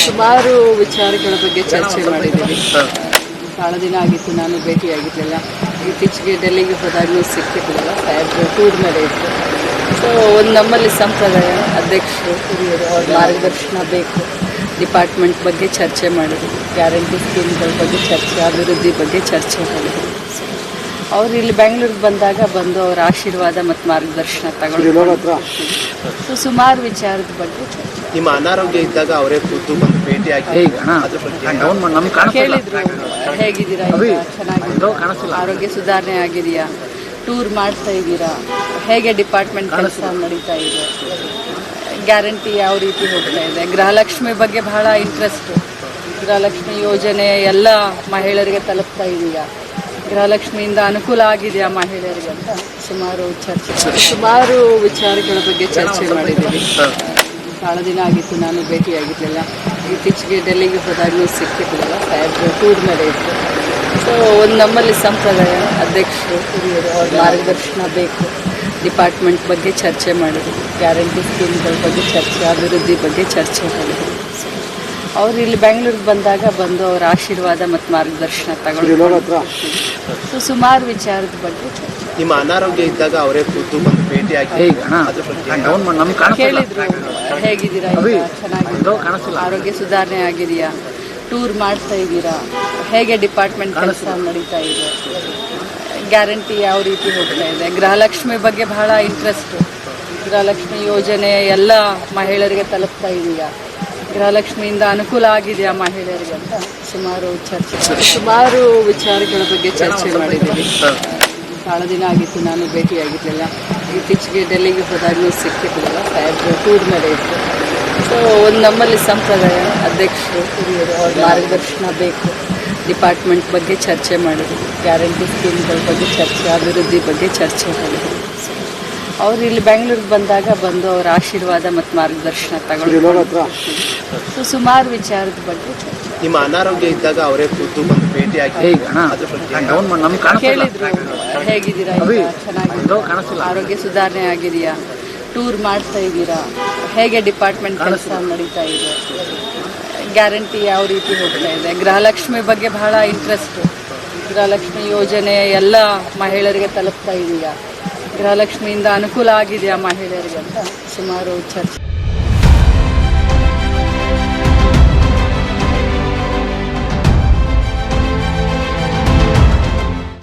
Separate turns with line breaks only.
ಸುಮಾರು ವಿಚಾರಗಳ ಬಗ್ಗೆ ಚರ್ಚೆ ಮಾಡಿದ್ದೀವಿ. ಬಹಳ ದಿನ ಆಗಿತ್ತು ನಾನು ಭೇಟಿಯಾಗಿದ್ದಿಲ್ಲ ಇತ್ತೀಚೆಗೆ ಡೆಲ್ಲಿಗೆ ಹೋದಾಗಲೂ ಸಿಕ್ಕಿದ್ದಿಲ್ಲ ಸಾಹೇಬ್ರು ಟೂರ್ ನಡೆಯಿತು ಇತ್ತು ಸೊ ಒಂದು ನಮ್ಮಲ್ಲಿ ಸಂಪ್ರದಾಯ ಅಧ್ಯಕ್ಷರು ಹಿರಿಯರು ಅವ್ರ ಮಾರ್ಗದರ್ಶನ ಬೇಕು. ಡಿಪಾರ್ಟ್ಮೆಂಟ್ ಬಗ್ಗೆ ಚರ್ಚೆ ಮಾಡಿದ್ರು ಗ್ಯಾರಂಟಿ ಸ್ಕೀಮ್ಗಳ ಬಗ್ಗೆ ಚರ್ಚೆ ಅಭಿವೃದ್ಧಿ ಬಗ್ಗೆ ಚರ್ಚೆ ಮಾಡಿದ್ರು ಅವರು ಇಲ್ಲಿ ಬೆಂಗಳೂರಿಗೆ ಬಂದಾಗ ಬಂದು ಅವರ ಆಶೀರ್ವಾದ ಮತ್ತು ಮಾರ್ಗದರ್ಶನ ತಗೊಂಡು ಸೊ ಸುಮಾರು ವಿಚಾರದ ಬಗ್ಗೆ ಚರ್ಚೆ.
ನಿಮ್ಮ ಅನಾರೋಗ್ಯ ಇದ್ದಾಗ ಅವರೇ ಖುದ್ದು ಬಂದು ಭೇಟಿಯಾಗಿ ಅದ್ರ ಬಗ್ಗೆ
ಕೇಳಿದ್ರು ಹೇಗಿದ್ದೀರಾ? ಈಗ ಚೆನ್ನಾಗಿದ್ದೀರಾ? ಆರೋಗ್ಯ ಸುಧಾರಣೆ ಆಗಿದೆಯಾ? ಟೂರ್ ಮಾಡ್ತಾ ಇದ್ದೀರಾ? ಹೇಗೆ ಡಿಪಾರ್ಟ್ಮೆಂಟ್ ಕೆಲಸ ನಡೀತಾ ಇದೆ? ಗ್ಯಾರಂಟಿ ಯಾವ ರೀತಿ ಹೋಗ್ತಾ ಇದೆ? ಗೃಹಲಕ್ಷ್ಮಿ ಬಗ್ಗೆ ಬಹಳ ಇಂಟ್ರೆಸ್ಟ್ ಗೃಹಲಕ್ಷ್ಮಿ ಯೋಜನೆ ಎಲ್ಲ ಮಹಿಳೆಯರಿಗೆ ತಲುಪ್ತಾ ಇದೆಯಾ? ಗೃಹಲಕ್ಷ್ಮಿಯಿಂದ ಅನುಕೂಲ ಆಗಿದೆಯಾ ಮಹಿಳೆಯರಿಗೆ ಅಂತ ಸುಮಾರು ಚರ್ಚೆ ಸುಮಾರು ವಿಚಾರಗಳ ಬಗ್ಗೆ ಚರ್ಚೆ ಮಾಡಿದ್ದೀವಿ. ಬಹಳ ದಿನ ಆಗಿತ್ತು ನಾನು ಭೇಟಿಯಾಗಿರಲಿಲ್ಲ. ಇತ್ತೀಚೆಗೆ ಡೆಲ್ಲಿಗೆ ಹೋದಾಗಲೂ ಸಿಕ್ಕಿದ್ದಿಲ್ಲ ಸಾಹೇಬ್ರು ಟೂರ್ ಮೇಲೆ ಇತ್ತು ಸೊ ಒಂದು ನಮ್ಮಲ್ಲಿ ಸಂಪ್ರದಾಯ ಅಧ್ಯಕ್ಷರು ಹಿರಿಯರು ಅವ್ರ ಮಾರ್ಗದರ್ಶನ ಬೇಕು. ಡಿಪಾರ್ಟ್ಮೆಂಟ್ ಬಗ್ಗೆ ಚರ್ಚೆ ಮಾಡಿದ್ರು. ಗ್ಯಾರಂಟಿ ಸ್ಕೀಮ್ಗಳ ಬಗ್ಗೆ ಚರ್ಚೆ ಅಭಿವೃದ್ಧಿ ಬಗ್ಗೆ ಚರ್ಚೆ ಮಾಡಿದ್ರು. ಅವರು ಇಲ್ಲಿ ಬೆಂಗಳೂರಿಗೆ ಬಂದಾಗ ಬಂದು ಅವರ ಆಶೀರ್ವಾದ ಮತ್ತು ಮಾರ್ಗದರ್ಶನ ತಗೊಂಡು ಸೊ ಸುಮಾರು ವಿಚಾರದ ಬಗ್ಗೆ
ನಿಮ್ಮ ಅನಾರೋಗ್ಯ ಇದ್ದಾಗ ಅವರೇ ಖುದ್ದು ಬಂದು ಭೇಟಿ ಆಗಿ
ಕೇಳಿದ್ರು. ಹೇಗಿದ್ದೀರಾ? ಈಗ ಚೆನ್ನಾಗಿದ್ದೀರಾ? ಆರೋಗ್ಯ ಸುಧಾರಣೆ ಆಗಿದೆಯಾ? ಟೂರ್ ಮಾಡ್ತಾ ಇದ್ದೀರಾ? ಹೇಗೆ ಡಿಪಾರ್ಟ್ಮೆಂಟ್ ಕೆಲಸ ನಡೀತಾ ಇದೆ? ಗ್ಯಾರಂಟಿ ಯಾವ ರೀತಿ ಹೋಗ್ತಾ ಇದೆ? ಗೃಹಲಕ್ಷ್ಮಿ ಬಗ್ಗೆ ಬಹಳ ಇಂಟ್ರೆಸ್ಟ್ ಗೃಹಲಕ್ಷ್ಮಿ ಯೋಜನೆ ಎಲ್ಲ ಮಹಿಳೆಯರಿಗೆ ತಲುಪ್ತಾ ಇದೆಯಾ? ಗೃಹಲಕ್ಷ್ಮಿಯಿಂದ ಅನುಕೂಲ ಆಗಿದೆಯಾ ಮಹಿಳೆಯರಿಗೆ ಅಂತ ಸುಮಾರು ಚರ್ಚೆ. ಸುಮಾರು ವಿಚಾರಗಳ ಬಗ್ಗೆ ಚರ್ಚೆ ಮಾಡಿದ್ದೀವಿ. ಬಹಳ ದಿನ ಆಗಿತ್ತು, ನಾನು ಭೇಟಿಯಾಗಿರಲಿಲ್ಲ. ಇತ್ತೀಚೆಗೆ ಡೆಲ್ಲಿಗೆ ಹೋದಾಗಲೂ ಸಿಕ್ಕಿದ್ದಿಲ್ಲ ಸಾಹೇಬ್ರು ಟೂರ್ ಮೇಲೆ ಇತ್ತು ಸೊ ಒಂದು ನಮ್ಮಲ್ಲಿ ಸಂಪ್ರದಾಯ, ಅಧ್ಯಕ್ಷರು, ಹಿರಿಯರು, ಅವ್ರ ಮಾರ್ಗದರ್ಶನ ಬೇಕು. ಡಿಪಾರ್ಟ್ಮೆಂಟ್ ಬಗ್ಗೆ ಚರ್ಚೆ ಮಾಡಿದ್ರು. ಗ್ಯಾರಂಟಿ ಸ್ಕೀಮ್ಗಳ ಬಗ್ಗೆ ಚರ್ಚೆ, ಅಭಿವೃದ್ಧಿ ಬಗ್ಗೆ ಚರ್ಚೆ ಮಾಡಿದ್ರು. ಅವ್ರು ಇಲ್ಲಿ ಬೆಂಗಳೂರಿಗೆ ಬಂದಾಗ ಬಂದು ಅವರ ಆಶೀರ್ವಾದ ಮತ್ತು ಮಾರ್ಗದರ್ಶನ ತಗೊಂಡು ಸೊ ಸುಮಾರು ವಿಚಾರದ ಬಗ್ಗೆ
ನಿಮ್ಮ ಅನಾರೋಗ್ಯ ಇದ್ದಾಗ ಅವರೇ ಖುದ್ದು ಬಂದು ಭೇಟಿ ಬಗ್ಗೆ
ಕೇಳಿದ್ರು ಹೇಗಿದ್ದೀರಾ ಈಗ? ಆರೋಗ್ಯ ಸುಧಾರಣೆ ಆಗಿದೆಯಾ? ಟೂರ್ ಮಾಡ್ತಾ ಇದ್ದೀರಾ? ಹೇಗೆ ಡಿಪಾರ್ಟ್ಮೆಂಟ್ ಕೆಲಸ ನಡೀತಾ ಇದೆ? ಗ್ಯಾರಂಟಿ ಯಾವ ರೀತಿ ಹೋಗ್ತಾ ಇದೆ? ಗೃಹಲಕ್ಷ್ಮಿ ಬಗ್ಗೆ ಬಹಳ ಇಂಟ್ರೆಸ್ಟ್ ಗೃಹಲಕ್ಷ್ಮಿ ಯೋಜನೆ ಎಲ್ಲ ಮಹಿಳೆಯರಿಗೆ ತಲುಪ್ತಾ ಇದೆಯಾ? ಗೃಹಲಕ್ಷ್ಮಿಯಿಂದ ಅನುಕೂಲ ಆಗಿದೆಯಾ ಮಹಿಳೆಯರಿಗೆ ಅಂತ ಸುಮಾರು ಚರ್ಚೆ.